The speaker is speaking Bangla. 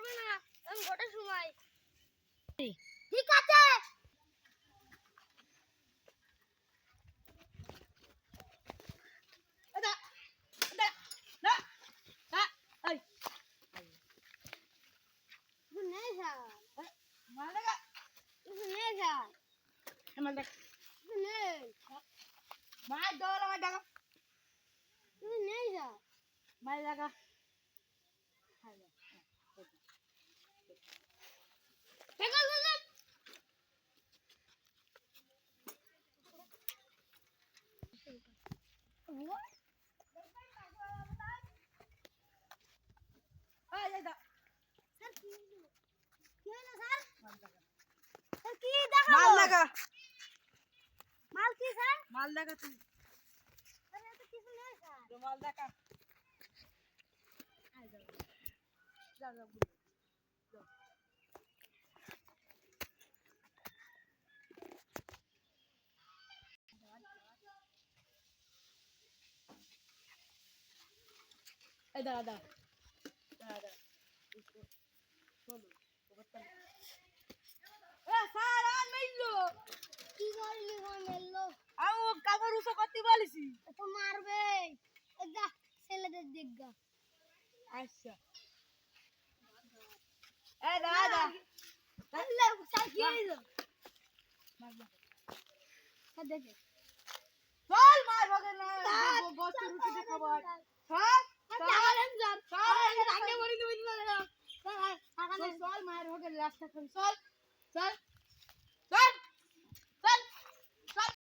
আমি গোটার সময় ঠিক আছে। এটা এটা না না এই। কিছু নেই স্যার মাল দেখা কিছু নেই স্যার মাল দেখা কিছু নেই মাল দৌড় আমার দেখা কিছু নেই স্যার মাল দেখা পেকাল বললেন এই এই দা স্যার কি হলো? কি হলো স্যার মাল দেখাবো মাল কি স্যার মাল দেখা। তুই স্যার এত কিছু নেই স্যার তো মাল দেখা আই যাও এই দাঁড়া দাঁড়া। দাঁড়া দাঁড়া শোনো কি করলি মেললো? আমি কাপড় উসো করতে বলেছি। তো মারবে। এ যা ছেলেদের দেখগা আচ্ছা। এ দাঁড়া আল্লাহ স্যার কি হইল? স্যার দেখে। চল মার ভাগে না। স্যার, রুটি খাবার স্যার, হ্যাঁ চালান স্যার স্যার, আগে বলি তুমি স্যার চল মায়ের ভাগে রাস্তা চল।